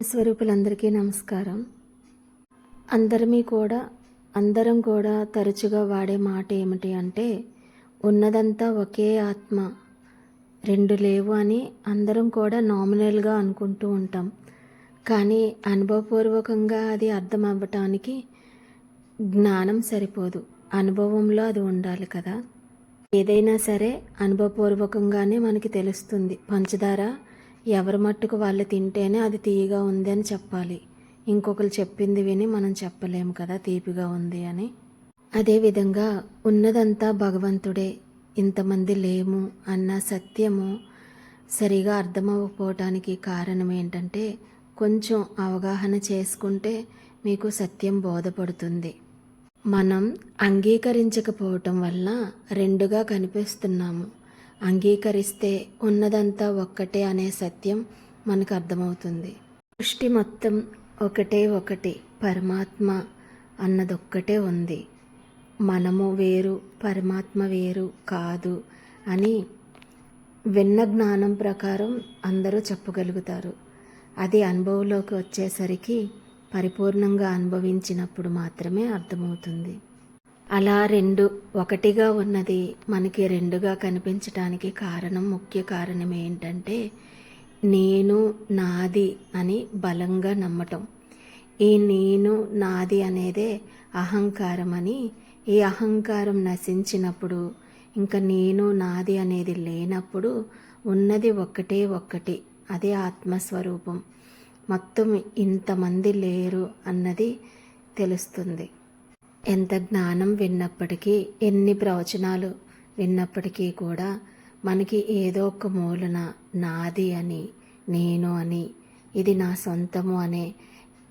స్వరూపులందరికీ నమస్కారం. అందరమీ కూడా అందరం కూడా తరచుగా వాడే మాట ఏమిటి అంటే ఉన్నదంతా ఒకే ఆత్మ రెండు లేవు అని అందరం కూడా నామినల్గా అనుకుంటూ ఉంటాం. కానీ అనుభవపూర్వకంగా అది అర్థం అవ్వటానికి జ్ఞానం సరిపోదు. అనుభవంలో అది ఉండాలి కదా. ఏదైనా సరే అనుభవపూర్వకంగానే మనకి తెలుస్తుంది. పంచదార ఎవరి మట్టుకు వాళ్ళు తింటేనే అది తీయగా ఉంది అని చెప్పాలి. ఇంకొకరు చెప్పింది విని మనం చెప్పలేము కదా తీపిగా ఉంది అని. అదేవిధంగా ఉన్నదంతా భగవంతుడే. ఇంతమంది లేము అన్న సత్యము సరిగా అర్థమవ్వకపోవటానికి కారణం ఏంటంటే కొంచెం అవగాహన చేసుకుంటే మీకు సత్యం బోధపడుతుంది. మనం అంగీకరించకపోవటం వల్ల రెండుగా కనిపిస్తున్నాము. అంగీకరిస్తే ఉన్నదంతా ఒక్కటే అనే సత్యం మనకు అర్థమవుతుంది. సృష్టి మొత్తం ఒకటే ఒకటి పరమాత్మ అన్నదొక్కటే ఉంది. మనము వేరు పరమాత్మ వేరు కాదు అని విన్న జ్ఞానం ప్రకారం అందరూ చెప్పగలుగుతారు. అది అనుభవంలోకి వచ్చేసరికి పరిపూర్ణంగా అనుభవించినప్పుడు మాత్రమే అర్థమవుతుంది. అలా రెండు ఒకటిగా ఉన్నది. మనకి రెండుగా కనిపించటానికి కారణం ముఖ్య కారణం ఏంటంటే నేను నాది అని బలంగా నమ్మటం. ఈ నేను నాది అనేదే అహంకారం అని. ఈ అహంకారం నశించినప్పుడు ఇంకా నేను నాది అనేది లేనప్పుడు ఉన్నది ఒక్కటే ఒక్కటి అదే ఆత్మస్వరూపం. మొత్తం ఇంతమంది లేరు అన్నది తెలుస్తుంది. ఎంత జ్ఞానం విన్నప్పటికీ ఎన్ని ప్రవచనాలు విన్నప్పటికీ కూడా మనకి ఏదో ఒక మూలన నాది అని నేను అని ఇది నా సొంతము అనే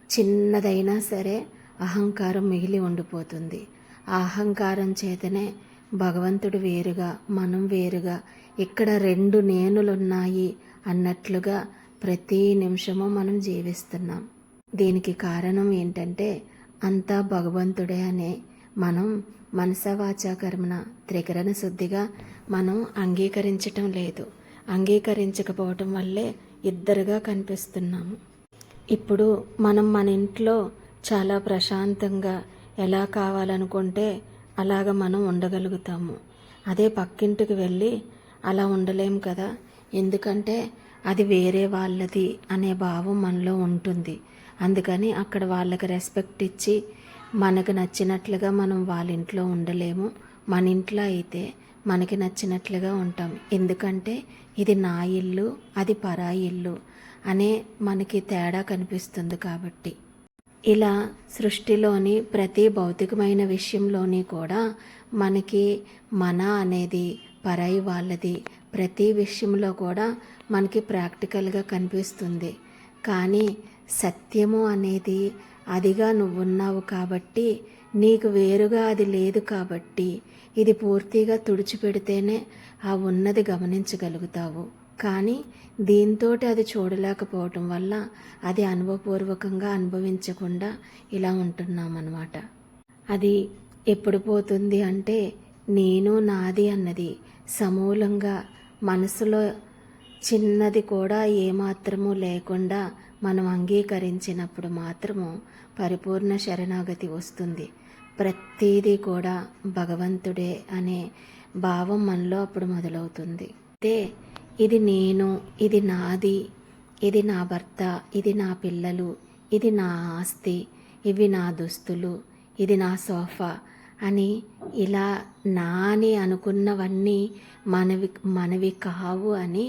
చిన్నదైనా సరే అహంకారం మిగిలి ఉండిపోతుంది. ఆ అహంకారం చేతనే భగవంతుడు వేరుగా మనం వేరుగా ఇక్కడ రెండు నేనులున్నాయి అన్నట్లుగా ప్రతి నిమిషము మనం జీవిస్తున్నాం. దీనికి కారణం ఏంటంటే అంతా భగవంతుడే అనే మనం మనసవాచాకర్మణ త్రికరణ శుద్ధిగా మనం అంగీకరించటం లేదు. అంగీకరించకపోవటం వల్లే ఇద్దరుగా కనిపిస్తున్నాము. ఇప్పుడు మనం మన ఇంట్లో చాలా ప్రశాంతంగా ఎలా కావాలనుకుంటే అలాగ మనం ఉండగలుగుతాము. అదే పక్కింటికి వెళ్ళి అలా ఉండలేం కదా. ఎందుకంటే అది వేరే వాళ్ళది అనే భావం మనలో ఉంటుంది. అందుకని అక్కడ వాళ్ళకి రెస్పెక్ట్ ఇచ్చి మనకు నచ్చినట్లుగా మనం వాళ్ళ ఇంట్లో ఉండలేము. మన ఇంట్లో అయితే మనకి నచ్చినట్లుగా ఉంటాం. ఎందుకంటే ఇది నా ఇల్లు అది పరాయి ఇల్లు అనే మనకి తేడా కనిపిస్తుంది కాబట్టి. ఇలా సృష్టిలోని ప్రతి భౌతికమైన విషయంలోని కూడా మనకి మన అనేది పరాయి వాళ్ళది ప్రతి విషయంలో కూడా మనకి ప్రాక్టికల్గా కనిపిస్తుంది. కానీ సత్యము అనేది అదిగా నువ్వున్నావు కాబట్టి నీకు వేరుగా అది లేదు కాబట్టి ఇది పూర్తిగా తుడిచిపెడితేనే ఆ ఉన్నది గమనించగలుగుతావు. కానీ దీంతో అది చూడలేకపోవటం వల్ల అది అనుభవపూర్వకంగా అనుభవించకుండా ఇలా ఉంటున్నామన్నమాట. అది ఎప్పుడు పోతుంది అంటే నేను నాది అన్నది సమూలంగా మనసులో చిన్నది కూడా ఏమాత్రము లేకుండా మనం అంగీకరించినప్పుడు మాత్రము పరిపూర్ణ శరణాగతి వస్తుంది. ప్రతీది కూడా భగవంతుడే అనే భావం మనలో అప్పుడు మొదలవుతుంది. అయితే ఇది నేను ఇది నాది ఇది నా భర్త ఇది నా పిల్లలు ఇది నా ఆస్తి ఇవి నా దుస్తులు ఇది నా సోఫా అని ఇలా నా అని అనుకున్నవన్నీ మనవి మనవి కావు అని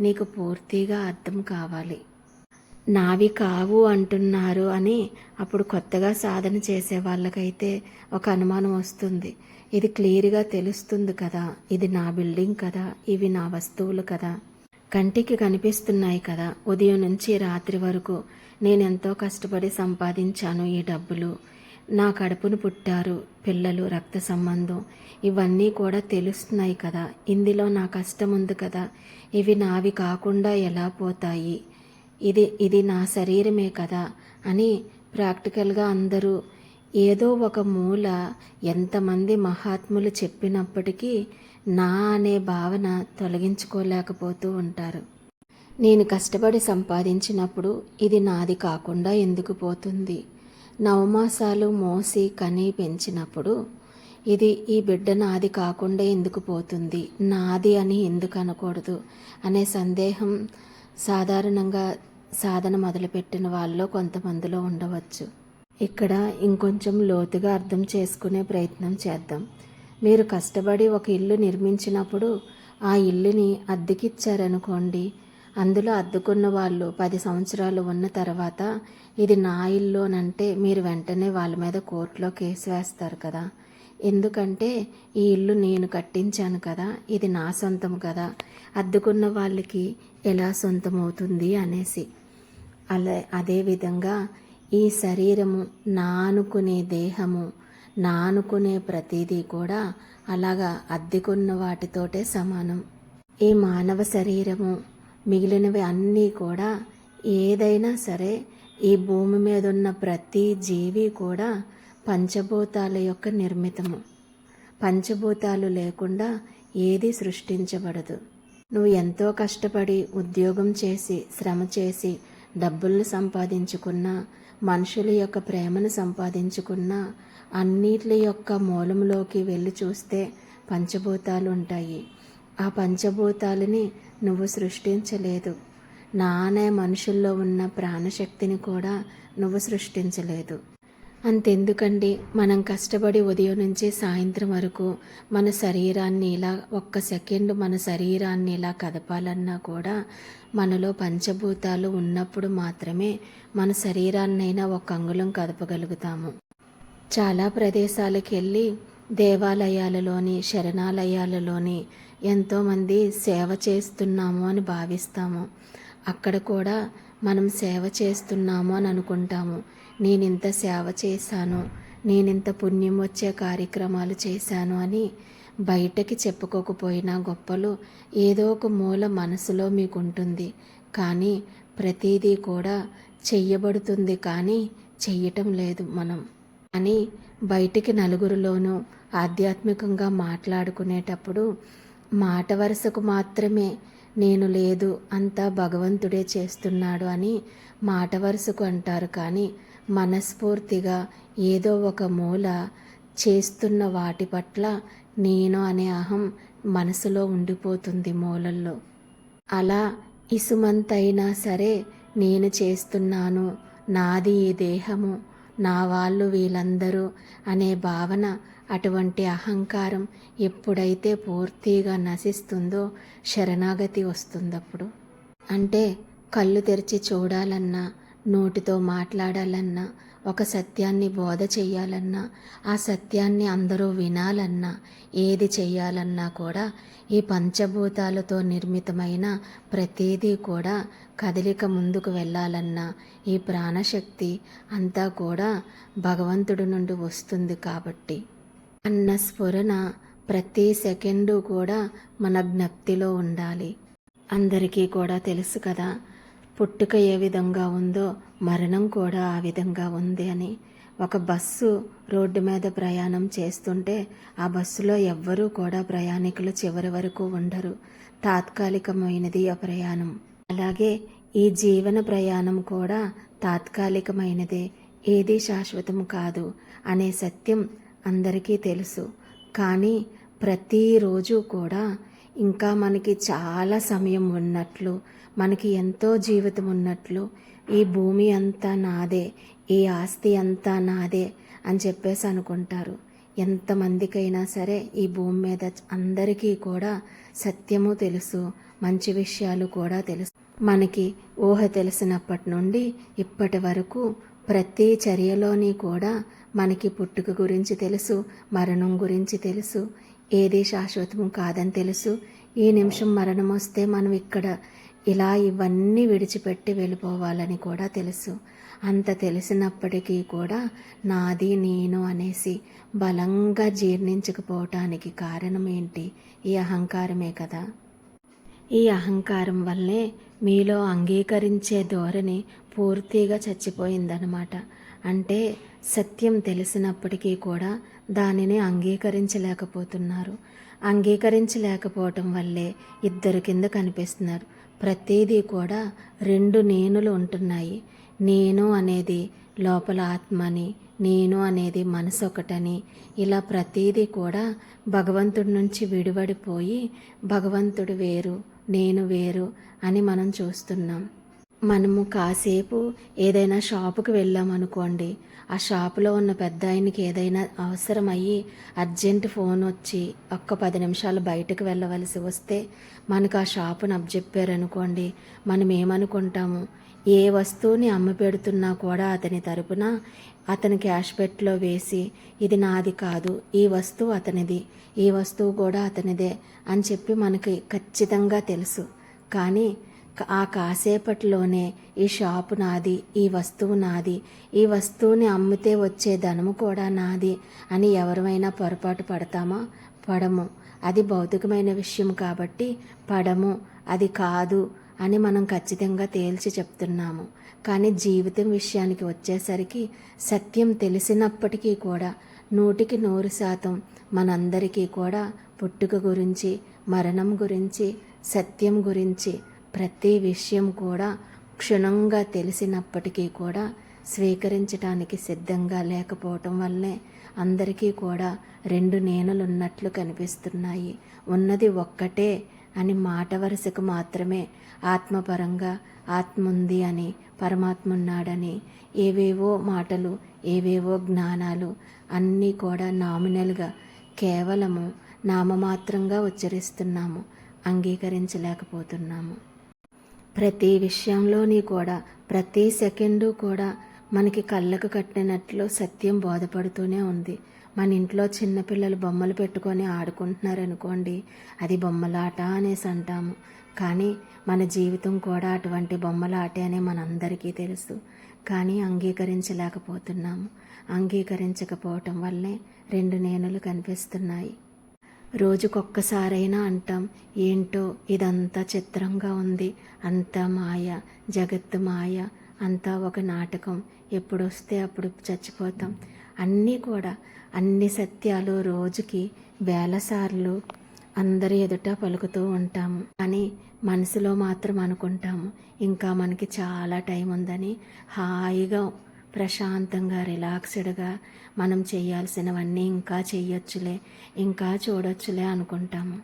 నీకు పూర్తిగా అర్థం కావాలి. నావి కావు అంటున్నారు అని అప్పుడు కొత్తగా సాధన చేసే వాళ్ళకైతే ఒక అనుమానం వస్తుంది. ఇది క్లియర్గా తెలుస్తుంది కదా. ఇది నా బిల్డింగ్ కదా. ఇవి నా వస్తువులు కదా. కంటికి కనిపిస్తున్నాయి కదా. ఉదయం నుంచి రాత్రి వరకు నేను ఎంతో కష్టపడి సంపాదించాను ఈ డబ్బులు. నా కడుపును పుట్టారు పిల్లలు రక్త సంబంధం ఇవన్నీ కూడా తెలుస్తున్నాయి కదా. ఇందులో నా కష్టం ఉంది కదా. ఇవి నావి కాకుండా ఎలా పోతాయి? ఇది ఇది నా శరీరమే కదా అని ప్రాక్టికల్గా అందరూ ఏదో ఒక మూల ఎంతమంది మహాత్ములు చెప్పినప్పటికీ నా అనే భావన తొలగించుకోలేకపోతూ ఉంటారు. నేను కష్టపడి సంపాదించినప్పుడు ఇది నాది కాకుండా ఎందుకు పోతుంది? నవమాసాలు మోసి కని పెంచినప్పుడు ఇది ఈ బిడ్డ నాది కాకుండా ఎందుకు పోతుంది? నాది అని ఎందుకు అనకూడదు? అనే సందేహం సాధారణంగా సాధన మొదలుపెట్టిన వాళ్ళలో కొంతమందిలో ఉండవచ్చు. ఇక్కడ ఇంకొంచెం లోతుగా అర్థం చేసుకునే ప్రయత్నం చేద్దాం. మీరు కష్టపడి ఒక ఇల్లు నిర్మించినప్పుడు ఆ ఇల్లుని అద్దెకిచ్చారనుకోండి. అందులో అద్దుకున్న వాళ్ళు పది సంవత్సరాలు ఉన్న తర్వాత ఇది నా ఇల్లు అని అంటే మీరు వెంటనే వాళ్ళ మీద కోర్టులో కేసు వేస్తారు కదా. ఎందుకంటే ఈ ఇల్లు నేను కట్టించాను కదా ఇది నా సొంతం కదా. అద్దుకున్న వాళ్ళకి ఎలా సొంతం అవుతుంది అనేసి. అలా అదేవిధంగా ఈ శరీరము నా అనుకునే దేహము నా అనుకునే ప్రతిదీ కూడా అలాగా అద్దెకున్న వాటితోటే సమానం. ఈ మానవ శరీరము మిగిలినవి అన్నీ కూడా ఏదైనా సరే ఈ భూమి మీద ఉన్న ప్రతి జీవి కూడా పంచభూతాల యొక్క నిర్మితము. పంచభూతాలు లేకుండా ఏది సృష్టించబడదు. నువ్వు ఎంతో కష్టపడి ఉద్యోగం చేసి శ్రమ చేసి డబ్బుల్ని సంపాదించుకున్నా మనుషుల యొక్క ప్రేమను సంపాదించుకున్నా అన్నిటి యొక్క మూలంలోకి వెళ్ళి చూస్తే పంచభూతాలు ఉంటాయి ఆ పంచభూతాలని నువ్వు సృష్టించలేదు. నానే మనుషుల్లో ఉన్న ప్రాణశక్తిని కూడా నువ్వు సృష్టించలేదు. అంతెందుకండి. మనం కష్టపడి ఉదయం నుంచి సాయంత్రం వరకు మన శరీరాన్ని ఇలా ఒక్క సెకండ్ మన శరీరాన్ని ఇలా కదపాలన్నా కూడా మనలో పంచభూతాలు ఉన్నప్పుడు మాత్రమే మన శరీరాన్నైనా ఒక అంగుళం కదపగలుగుతాము. చాలా ప్రదేశాలకు వెళ్ళి దేవాలయాలలోని శరణాలయాలలోని ఎంతోమంది సేవ చేస్తున్నాము అని భావిస్తాము. అక్కడ కూడా మనం సేవ చేస్తున్నాము అని అనుకుంటాము. నేను ఇంత సేవ చేశాను నేను ఇంత పుణ్యం వచ్చే కార్యక్రమాలు చేశాను అని బయటకి చెప్పుకోకపోయినా గొప్పలు ఏదో ఒక మూల మనసులో మీకు ఉంటుంది కానీ ప్రతిదీ కూడా చెయ్యబడుతుంది కానీ చెయ్యటం లేదు మనం. అని బయటికి నలుగురిలోనూ ఆధ్యాత్మికంగా మాట్లాడుకునేటప్పుడు మాట వరుసకు మాత్రమే నేను లేదు అంతా భగవంతుడే చేస్తున్నాడు అని మాట వరుసకు అంటారు కానీ మనస్ఫూర్తిగా ఏదో ఒక మూల చేస్తున్న వాటి పట్ల నేను అనే అహం మనసులో ఉండిపోతుంది మూలల్లో. అలా ఇసుమంతైనా సరే నేను చేస్తున్నాను నాది ఈ దేహము నా వాళ్ళు వీళ్ళందరూ అనే భావన అటువంటి అహంకారం ఎప్పుడైతే పూర్తిగా నశిస్తుందో శరణాగతి వస్తుందప్పుడు. అంటే కళ్ళు తెరిచి చూడాలన్నా నోటితో మాట్లాడాలన్నా ఒక సత్యాన్ని బోధ చేయాలన్నా ఆ సత్యాన్ని అందరూ వినాలన్నా ఏది చేయాలన్నా కూడా ఈ పంచభూతాలతో నిర్మితమైన ప్రతిదీ కూడా కదలిక ముందుకు వెళ్ళాలన్నా ఈ ప్రాణశక్తి అంతా కూడా భగవంతుడి నుండి వస్తుంది కాబట్టి. అన్న స్ఫురణ ప్రతి సెకండు కూడా మన జ్ఞప్తిలో ఉండాలి. అందరికీ కూడా తెలుసు కదా పుట్టుక ఏ విధంగా ఉందో మరణం కూడా ఆ విధంగా ఉంది అని. ఒక బస్సు రోడ్డు మీద ప్రయాణం చేస్తుంటే ఆ బస్సులో ఎవ్వరూ కూడా ప్రయాణికులు చివరి వరకు ఉండరు. తాత్కాలికమైనది ఆ ప్రయాణం. అలాగే ఈ జీవన ప్రయాణం కూడా తాత్కాలికమైనదే. ఏది శాశ్వతం కాదు అనే సత్యం అందరికీ తెలుసు. కానీ ప్రతిరోజు కూడా ఇంకా మనకి చాలా సమయం ఉన్నట్లు మనకి ఎంతో జీవితం ఉన్నట్లు ఈ భూమి అంతా నాదే ఈ ఆస్తి అంతా నాదే అని చెప్పేసి అనుకుంటారు. ఎంతమందికైనా సరే ఈ భూమి మీద అందరికీ కూడా సత్యము తెలుసు మంచి విషయాలు కూడా తెలుసు. మనకి ఊహ తెలిసినప్పటి నుండి ఇప్పటి వరకు ప్రతి చర్యలోని కూడా మనకి పుట్టుక గురించి తెలుసు మరణం గురించి తెలుసు ఏది శాశ్వతం కాదని తెలుసు. ఈ నిమిషం మరణం వస్తే మనం ఇక్కడ ఇలా ఇవన్నీ విడిచిపెట్టి వెళ్ళిపోవాలని కూడా తెలుసు. అంత తెలిసినప్పటికీ కూడా నాది నేను అనేసి బలంగా జీర్ణించకపోవటానికి కారణం ఏంటి? ఈ అహంకారమే కదా. ఈ అహంకారం వల్లే మీలో అంగీకరించే ధోరణి పూర్తిగా చచ్చిపోయిందనమాట అంటే సత్యం తెలిసినప్పటికీ కూడా దానిని అంగీకరించలేకపోతున్నారు. అంగీకరించలేకపోవటం వల్లే ఇద్దరు కింద కనిపిస్తున్నారు. ప్రతిదీ కూడా రెండు నేనులు ఉంటున్నాయి. నేను అనేది లోపల ఆత్మని నేను అనేది మనసు ఒకటని ఇలా ప్రతీది కూడా భగవంతుడి నుంచి విడివడిపోయి భగవంతుడు వేరు నేను వేరు అని మనం చూస్తున్నాం. మనము కాసేపు ఏదైనా షాపుకి వెళ్ళామనుకోండి ఆ షాపులో ఉన్న పెద్ద ఆయనకి ఏదైనా అవసరం అయ్యి అర్జెంట్ ఫోన్ వచ్చి ఒక్క పది నిమిషాలు బయటకు వెళ్ళవలసి వస్తే మనకు ఆ షాపును అప్పచెప్పారనుకోండి మనం ఏమనుకుంటాము? ఏ వస్తువుని అమ్మి పెడుతున్నా కూడా అతని తరపున అతని క్యాష్ పెట్లో వేసి ఇది నాది కాదు ఈ వస్తువు అతనిది ఈ వస్తువు కూడా అతనిదే అని చెప్పి మనకి ఖచ్చితంగా తెలుసు. కానీ ఆ కాసేపట్లోనే ఈ షాపు నాది ఈ వస్తువు నాది ఈ వస్తువుని అమ్మితే వచ్చే ధనము కూడా నాది అని ఎవరమైనా పొరపాటు పడతామా? పడము. అది భౌతికమైన విషయం కాబట్టి పడము. అది కాదు అని మనం ఖచ్చితంగా తేల్చి చెప్తున్నాము. కానీ జీవితం విషయానికి వచ్చేసరికి సత్యం తెలిసినప్పటికీ కూడా నూటికి నూరు శాతం మనందరికీ కూడా పుట్టుక గురించి మరణం గురించి సత్యం గురించి ప్రతి విషయం కూడా క్షుణ్ణంగా తెలిసినప్పటికీ కూడా స్వీకరించడానికి సిద్ధంగా లేకపోవటం వల్లే అందరికీ కూడా రెండు నేనులు ఉన్నట్లు కనిపిస్తున్నాయి. ఉన్నది ఒక్కటే అని మాట వరుసకు మాత్రమే ఆత్మపరంగా ఆత్మ ఉంది అని పరమాత్మ ఉన్నాడని ఏవేవో మాటలు ఏవేవో జ్ఞానాలు అన్నీ కూడా నామినల్గా కేవలము నామమాత్రంగా ఉచ్చరిస్తున్నాము అంగీకరించలేకపోతున్నాము. ప్రతి విషయంలోని కూడా ప్రతి సెకండు కూడా మనకి కళ్ళకు కట్టినట్లు సత్యం బోధపడుతూనే ఉంది. మన ఇంట్లో చిన్నపిల్లలు బొమ్మలు పెట్టుకొని ఆడుకుంటున్నారనుకోండి అది బొమ్మలాట అనేసి అంటాము. కానీ మన జీవితం కూడా అటువంటి బొమ్మలాటే అని మనందరికీ తెలుసు. కానీ అంగీకరించలేకపోతున్నాము. అంగీకరించకపోవటం వల్లే రెండు నేనులు కనిపిస్తున్నాయి. రోజుకొక్కసారైనా అంటాం ఏంటో ఇదంతా చిత్రంగా ఉంది. అంతా మాయ జగత్తు మాయ అంతా ఒక నాటకం. ఎప్పుడొస్తే అప్పుడు చచ్చిపోతాం. అన్నీ కూడా అన్ని సత్యాలు రోజుకి వేలసార్లు అందరి ఎదుట పలుకుతూ ఉంటాము. అని మనసులో మాత్రం అనుకుంటాము ఇంకా మనకి చాలా టైం ఉందని హాయిగా ప్రశాంతంగా రిలాక్స్డ్గా మనం చేయాల్సినవన్నీ ఇంకా చేయొచ్చులే ఇంకా చూడొచ్చులే అనుకుంటాము.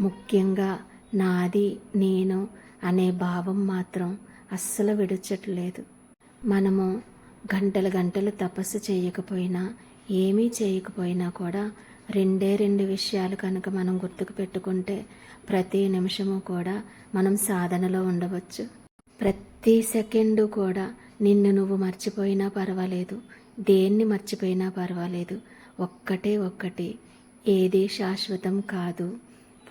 ముఖ్యంగా నాది నేను అనే భావం మాత్రం అస్సలు విడిచట్లేదు. మనము గంటలు గంటలు తపస్సు చేయకపోయినా ఏమీ చేయకపోయినా కూడా రెండే రెండు విషయాలు కనుక మనం గుర్తుకు పెట్టుకుంటే ప్రతి నిమిషము కూడా మనం సాధనలో ఉండవచ్చు. ప్రతి సెకండు కూడా నిన్ను నువ్వు మర్చిపోయినా పర్వాలేదు దేన్ని మర్చిపోయినా పర్వాలేదు. ఒక్కటే ఒక్కటి ఏది శాశ్వతం కాదు.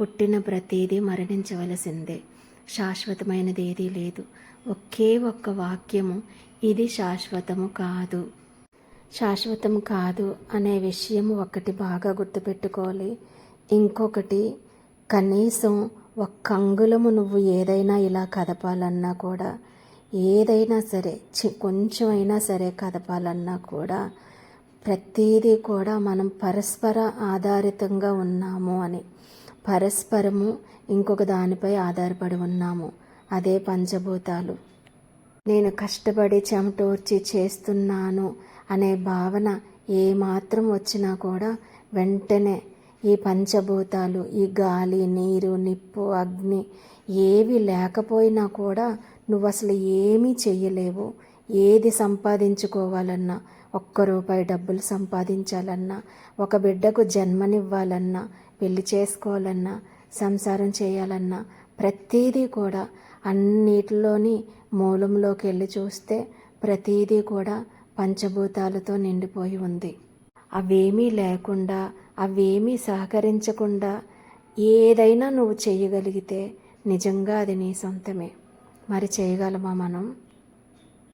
పుట్టిన ప్రతిదీ మరణించవలసిందే. శాశ్వతమైనది ఏదీ లేదు. ఒకే ఒక్క వాక్యము ఇది శాశ్వతము కాదు. శాశ్వతం కాదు అనే విషయం ఒకటి బాగా గుర్తుపెట్టుకోవాలి. ఇంకొకటి కనీసం ఒక్క అంగుళము నువ్వు ఏదైనా ఇలా కదపాలన్నా కూడా ఏదైనా సరే చి కొంచెం అయినా సరే కదపాలన్నా కూడా ప్రతీదీ కూడా మనం పరస్పర ఆధారితంగా ఉన్నాము అని. పరస్పరము ఇంకొక దానిపై ఆధారపడి ఉన్నాము. అదే పంచభూతాలు. నేను కష్టపడి చెమటోర్చి చేస్తున్నాను అనే భావన ఏమాత్రం వచ్చినా కూడా వెంటనే ఈ పంచభూతాలు ఈ గాలి నీరు నిప్పు అగ్ని ఏవి లేకపోయినా కూడా నువ్వు అసలు ఏమీ చెయ్యలేవు. ఏది సంపాదించుకోవాలన్నా ఒక్క రూపాయి డబ్బులు సంపాదించాలన్నా ఒక బిడ్డకు జన్మనివ్వాలన్నా పెళ్ళి చేసుకోవాలన్నా సంసారం చేయాలన్నా ప్రతీదీ కూడా అన్నిటిలోని మూలంలోకి వెళ్ళి చూస్తే ప్రతీదీ కూడా పంచభూతాలతో నిండిపోయి ఉంది. అవేమీ లేకుండా అవేమీ సహకరించకుండా ఏదైనా నువ్వు చేయగలిగితే నిజంగా అది నీ సొంతమే. మరి చేయగలమా మనం?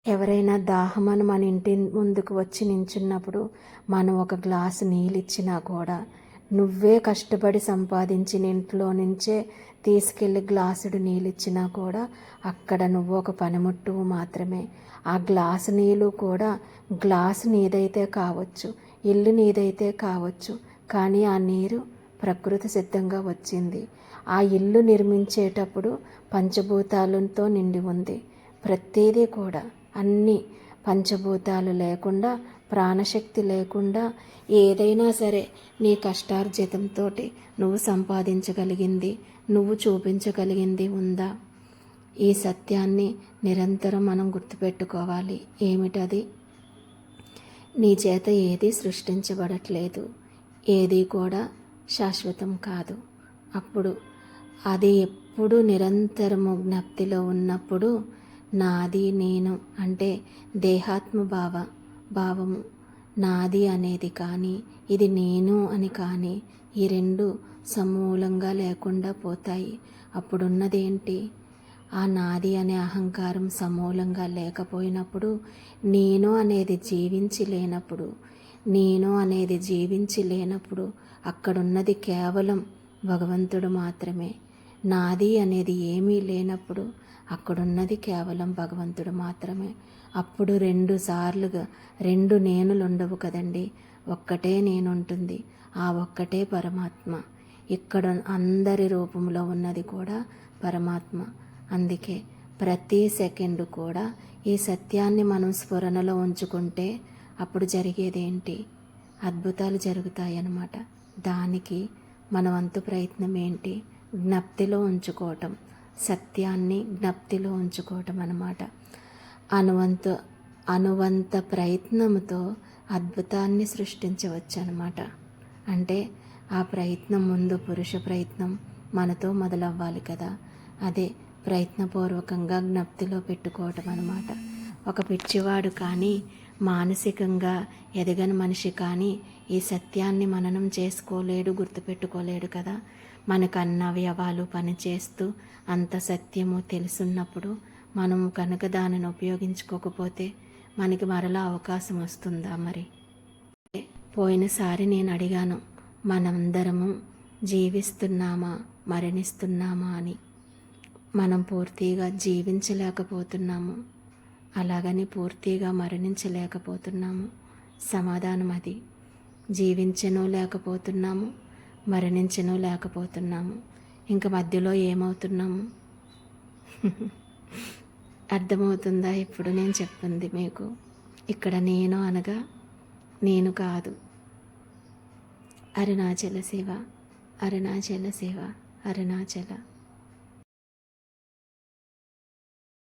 ఎవరైనా దాహమని మన ఇంటి ముందుకు వచ్చి నించున్నప్పుడు మనం ఒక గ్లాసు నీళ్ళు ఇచ్చినా కూడా నువ్వే కష్టపడి సంపాదించిన ఇంట్లో నుంచే తీసుకెళ్ళి గ్లాసుడు నీళ్ళు ఇచ్చినా కూడా అక్కడ నువ్వు ఒక పనిముట్టువు మాత్రమే. ఆ గ్లాసు నీళ్ళు కూడా గ్లాసు నీదైతే కావచ్చు ఇల్లు నీదైతే కావచ్చు కానీ ఆ నీరు ప్రకృతి సిద్ధంగా వచ్చింది. ఆ ఇల్లు నిర్మించేటప్పుడు పంచభూతాలతో నిండి ఉంది. ప్రతిదీ కూడా అన్ని పంచభూతాలు లేకుండా ప్రాణశక్తి లేకుండా ఏదైనా సరే నీ కష్టార్జితంతో నువ్వు సంపాదించగలిగింది నువ్వు చూపించగలిగింది ఉందా? ఈ సత్యాన్ని నిరంతరం మనం గుర్తుపెట్టుకోవాలి. ఏమిటది? నీ చేత ఏది సృష్టించబడట్లేదు. ఏది కూడా శాశ్వతం కాదు. అప్పుడు అది ఎప్పుడు నిరంతరము జ్ఞప్తిలో ఉన్నప్పుడు నాది నేను అంటే దేహాత్మ భావ భావము. నాది అనేది కానీ ఇది నేను అని కానీ ఈ రెండు సమూలంగా లేకుండా పోతాయి. అప్పుడున్నదేంటి ఆ నాది అనే అహంకారం సమూలంగా లేకపోయినప్పుడు నేను అనేది జీవించి లేనప్పుడు నేను అనేది జీవించి లేనప్పుడు అక్కడున్నది కేవలం భగవంతుడు మాత్రమే. నాది అనేది ఏమీ లేనప్పుడు అక్కడున్నది కేవలం భగవంతుడు మాత్రమే. అప్పుడు రెండు సార్లుగా రెండు నేనులు ఉండవు కదండి. ఒక్కటే నేనుంటుంది ఆ ఒక్కటే పరమాత్మ. ఇక్కడ అందరి రూపంలో ఉన్నది కూడా పరమాత్మ. అందుకే ప్రతి సెకండ్ కూడా ఈ సత్యాన్ని మనం స్ఫురణలో ఉంచుకుంటే అప్పుడు జరిగేదేంటి? అద్భుతాలు జరుగుతాయన్నమాట. దానికి మన వంతు ప్రయత్నం ఏంటి జ్ఞప్తిలో ఉంచుకోవటం సత్యాన్ని జ్ఞప్తిలో ఉంచుకోవటం అన్నమాట. అనువంత అనువంత ప్రయత్నంతో అద్భుతాన్ని సృష్టించవచ్చు అనమాట అంటే ఆ ప్రయత్నం ముందు పురుష ప్రయత్నం మనతో మొదలవ్వాలి కదా. అదే ప్రయత్నపూర్వకంగా జ్ఞప్తిలో పెట్టుకోవటం అనమాట ఒక పిచ్చివాడు కానీ మానసికంగా ఎదగని మనిషి కానీ ఈ సత్యాన్ని మననం చేసుకోలేడు గుర్తుపెట్టుకోలేడు కదా. మనకు అన్న అవయవాలు పనిచేస్తూ అంత సత్యము తెలుసున్నప్పుడు మనము కనుక దానిని ఉపయోగించుకోకపోతే మనకి మరలా అవకాశం వస్తుందా మరి? పోయినసారి నేను అడిగాను మనందరము జీవిస్తున్నామా మరణిస్తున్నామా? అని. మనం పూర్తిగా జీవించలేకపోతున్నాము అలాగని పూర్తిగా మరణించలేకపోతున్నాము. సమాధానం అది జీవించను లేకపోతున్నాము మరణించను లేకపోతున్నాము. ఇంక మధ్యలో ఏమవుతున్నాము? అర్థమవుతుందా ఇప్పుడు నేను చెప్పింది మీకు? ఇక్కడ నేను అనగా నేను కాదు. అరుణాచల శివ అరుణాచల శివ అరుణాచల.